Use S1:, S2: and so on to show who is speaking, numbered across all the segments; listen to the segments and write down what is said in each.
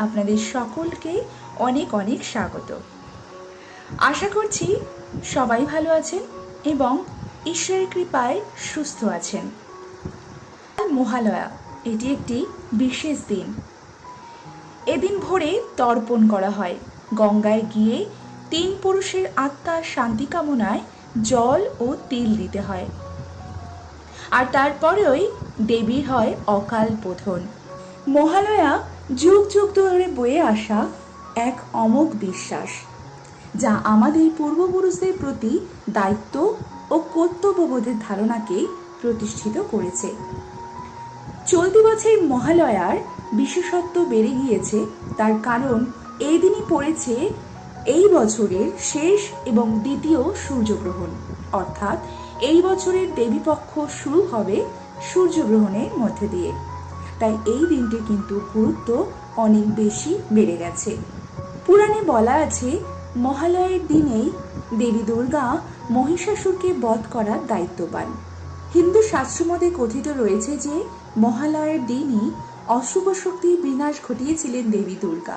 S1: আপনাদের সকলকে অনেক অনেক স্বাগত। আশা করছি সবাই ভালো আছেন এবং ঈশ্বরের কৃপায় সুস্থ আছেন। মহালয়া, এটি একটি বিশেষ দিন। এদিন ভোরে তর্পণ করা হয়। গঙ্গায় গিয়ে তিন পুরুষের আত্মার শান্তি কামনায় জল ও তিল দিতে হয়। আর তারপরেই দেবীর হয় অকাল বোধন। মহালয়া যুগ যুগ ধরে বয়ে আসা এক অমোঘ বিশ্বাস, যা আমাদের পূর্বপুরুষদের প্রতি দায়িত্ব ও কর্তব্যবোধের ধারণাকে প্রতিষ্ঠিত করেছে। চলতি বছর মহালয়ার বিশেষত্ব বেড়ে গিয়েছে, তার কারণ এই দিনই পড়েছে এই বছরের শেষ এবং দ্বিতীয় সূর্যগ্রহণ। অর্থাৎ এই বছরের দেবীপক্ষ শুরু হবে সূর্যগ্রহণের মধ্যে দিয়ে। তাই এই দিনটি কিন্তু গুরুত্ব অনেক বেশি বেড়ে গেছে। পুরাণে বলা আছে, মহালয়ের দিনেই দেবী দুর্গা মহিষাসুরকে বধ করার দায়িত্ব পান হিন্দু শাস্ত্রমতে কথিত রয়েছে যে, মহালয়ের দিনই অশুভ শক্তির বিনাশ ঘটিয়েছিলেন দেবী দুর্গা।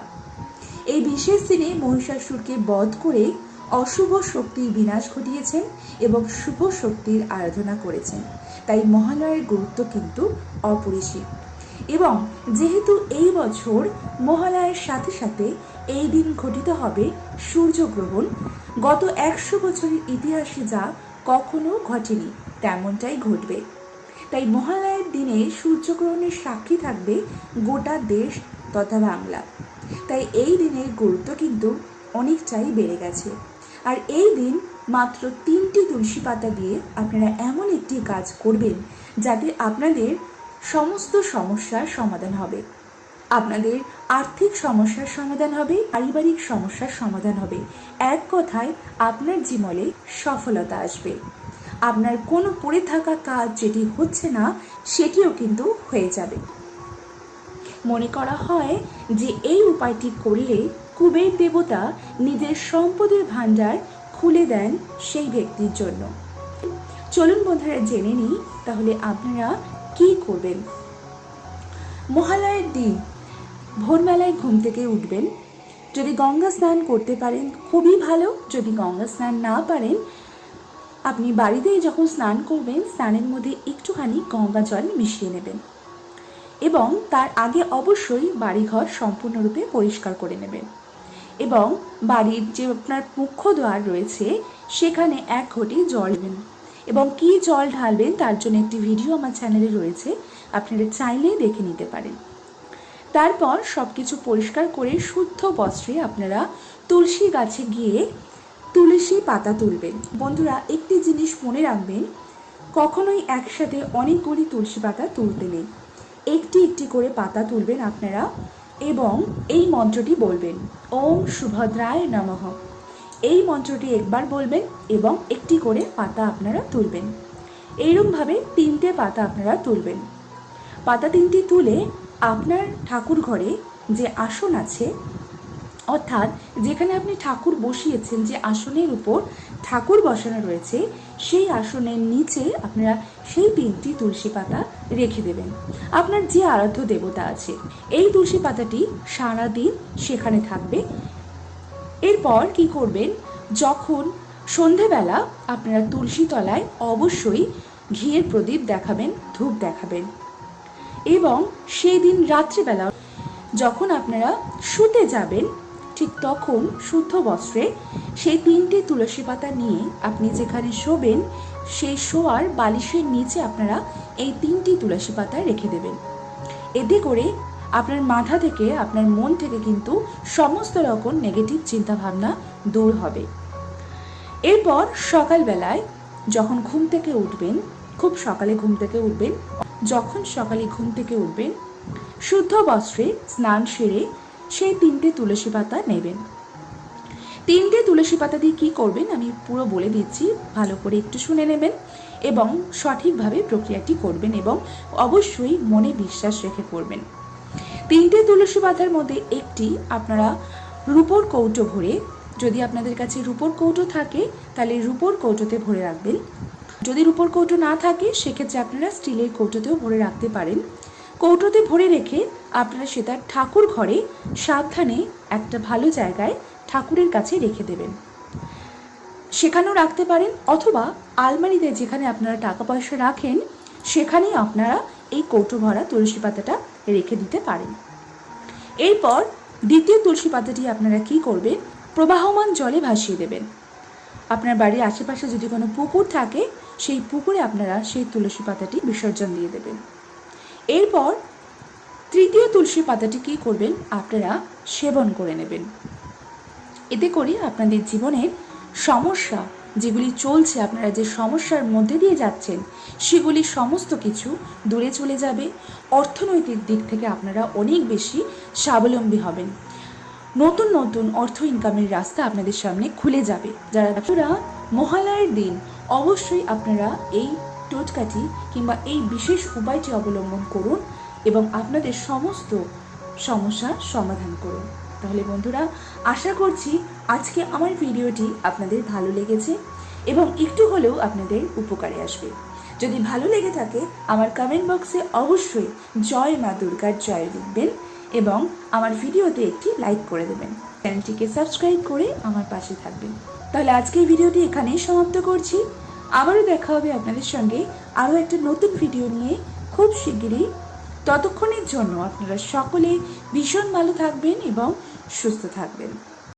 S1: এই বিশেষ দিনে মহিষাসুরকে বধ করে অশুভ শক্তির বিনাশ ঘটিয়েছেন এবং শুভ শক্তির আরাধনা করেছেন। তাই মহালয়ের গুরুত্ব কিন্তু অপরিসীম। এবং যেহেতু এই বছর মহালয়ের সাথে সাথে এই দিন ঘটিত হবে সূর্যগ্রহণ, গত একশো বছরের ইতিহাসে যা কখনো ঘটেনি, তেমনটাই ঘটবে। তাই মহালয়ের দিনে সূর্যগ্রহণের সাক্ষী থাকবে গোটা দেশ তথা বাংলা। তাই এই দিনের গুরুত্ব কিন্তু অনেকটাই বেড়ে গেছে। আর এই দিন মাত্র তিনটি তুলসী পাতা দিয়ে আপনারা এমন একটি কাজ করবেন যাতে আপনাদের সমস্ত সমস্যার সমাধান হবে। আপনাদের আর্থিক সমস্যার সমাধান হবে, পারিবারিক সমস্যার সমাধান হবে। এক কথায়, আপনার জীবনে সফলতা আসবে। আপনার কোনো পড়ে থাকা কাজ যেটি হচ্ছে না, সেটিও কিন্তু হয়ে যাবে। মনে করা হয় যে এই উপায়টি করলে কুবের দেবতা নিজের সম্পদের ভাণ্ডার খুলে দেন সেই ব্যক্তির জন্য। চলুন বন্ধুরা, জেনে নিই। তাহলে আপনারা কি করবেন? মহালয়ের দিন ভোরবেলায় ঘুম থেকে উঠবেন। যদি গঙ্গা স্নান করতে পারেন, খুবই ভালো। যদি গঙ্গা স্নান না পারেন, আপনি বাড়িতেই যখন স্নান করবেন, স্নানের মধ্যে একটুখানি গঙ্গা জল মিশিয়ে নেবেন এবং তার আগে অবশ্যই বাড়িঘর সম্পূর্ণরূপে পরিষ্কার করে নেবেন এবং বাড়ির যে আপনার মুখ্য দ্বার রয়েছে, সেখানে এক ঘটি জল দেবেন এবং কি জল ঢালবেন তার জন্য একটি ভিডিও আমার চ্যানেলে রয়েছে। আপনারা চাইলে দেখে নিতে পারেন। তারপর সব কিছু পরিষ্কার করে শুদ্ধ বস্ত্রে আপনারা তুলসী গাছে গিয়ে তুলসী পাতা তুলবেন। বন্ধুরা, একটি জিনিস মনে রাখবেন, কখনোই একসাথে অনেকগুলি তুলসী পাতা তুলতে নেই। একটি একটি করে পাতা তুলবেন আপনারা এবং এই মন্ত্রটি বলবেন, ওম সুভদ্রায় নমঃ। এই মন্ত্রটি একবার বলবেন এবং একটি করে পাতা আপনারা তুলবেন। এইরকমভাবে তিনটে পাতা আপনারা তুলবেন। পাতা তিনটি তুলে আপনার ঠাকুর ঘরে যে আসন আছে, অর্থাৎ যেখানে আপনি ঠাকুর বসিয়েছেন, যে আসনের উপর ঠাকুর বসানো রয়েছে, সেই আসনের নিচে আপনারা সেই তিনটি তুলসী পাতা রেখে দেবেন। আপনার যে আরাধ্য দেবতা আছে, এই তুলসী পাতাটি সারাদিন সেখানে থাকবে। এরপর কি করবেন? যখন সন্ধেবেলা আপনারা তুলসী তলায় অবশ্যই ঘিয়ের প্রদীপ দেখাবেন, ধূপ দেখাবেন। এবং সেই দিন রাত্রিবেলা যখন আপনারা শুতে যাবেন, ঠিক তখন শুদ্ধ বস্ত্রে সেই তিনটি তুলসী পাতা নিয়ে আপনি যেখানে শোবেন, সেই শোয়ার বালিশের নিচে আপনারা এই তিনটি তুলসী পাতা রেখে দেবেন। এতে করে আপনার মাথা থেকে, আপনার মন থেকে কিন্তু সমস্ত রকম নেগেটিভ চিন্তাভাবনা দূর হবে। এরপর সকালবেলায় যখন ঘুম থেকে উঠবেন, খুব সকালে ঘুম থেকে উঠবেন, যখন সকালে ঘুম থেকে উঠবেন, শুদ্ধ বস্ত্রে স্নান সেরে সেই তিনটে তুলসী পাতা নেবেন। তিনটে তুলসী পাতা দিয়ে কী করবেন আমি পুরো বলে দিচ্ছি, ভালো করে একটু শুনে নেবেন এবং সঠিকভাবে প্রক্রিয়াটি করবেন এবং অবশ্যই মনে বিশ্বাস রেখে করবেন। তিনটে তুলসী পাতার মধ্যে একটি আপনারা রূপোর কৌটো ভরে, যদি আপনাদের কাছে রূপোর কৌটো থাকে, তাহলে রূপোর কৌটোতে ভরে রাখবেন। যদি রূপোর কৌটো না থাকে, সেক্ষেত্রে আপনারা স্টিলের কৌটোতেও ভরে রাখতে পারেন। কৌটোতে ভরে রেখে আপনারা সেটা ঠাকুর ঘরে সাবধানে একটা ভালো জায়গায় ঠাকুরের কাছে রেখে দেবেন। সেখানেও রাখতে পারেন, অথবা আলমারিতে যেখানে আপনারা টাকা পয়সা রাখেন, সেখানেই আপনারা এই কৌটো ভরা তুলসী পাতাটা রেখে দিতে পারেন। এরপর দ্বিতীয় তুলসী পাতাটি আপনারা কি করবেন? প্রবাহমান জলে ভাসিয়ে দেবেন। আপনার বাড়ির আশেপাশে যদি কোনো পুকুর থাকে, সেই পুকুরে আপনারা সেই তুলসী পাতাটি বিসর্জন দিয়ে দেবেন। এরপর তৃতীয় তুলসী পাতাটি কী করবেন? আপনারা সেবন করে নেবেন। এতে করে আপনাদের জীবনের সমস্যা যেগুলি চলছে আপনারা যে সমস্যার মধ্যে দিয়ে যাচ্ছেন, সেগুলি সমস্ত কিছু দূরে চলে যাবে। অর্থনৈতিক দিক থেকে আপনারা অনেক বেশি স্বাবলম্বী হবেন। নতুন নতুন অর্থ ইনকামের রাস্তা আপনাদের সামনে খুলে যাবে। যারা আপনারা মহালয়ের দিন অবশ্যই আপনারা এই টোটকাটি কিংবা এই বিশেষ উপায়টি অবলম্বন করুন এবং আপনাদের সমস্ত সমস্যার সমাধান করুন। তাহলে বন্ধুরা, আশা করছি আজকে আমার ভিডিওটি আপনাদের ভালো লেগেছে এবং একটু হলেও আপনাদের উপকারে আসবে। যদি ভালো লেগে থাকে, আমার কমেন্ট বক্সে অবশ্যই জয় মা দুর্গার জয় লিখবেন এবং আমার ভিডিওতে একটি লাইক করে দেবেন। চ্যানেলটিকে সাবস্ক্রাইব করে আমার পাশে থাকবেন। তাহলে আজকের ভিডিওটি এখানেই সমাপ্ত করছি। আবারও দেখা হবে আপনাদের সঙ্গে আরও একটা নতুন ভিডিও নিয়ে খুব শিগগিরই। ততক্ষণের জন্য আপনারা সকলে ভীষণ ভালো থাকবেন এবং সুস্থ থাকবেন।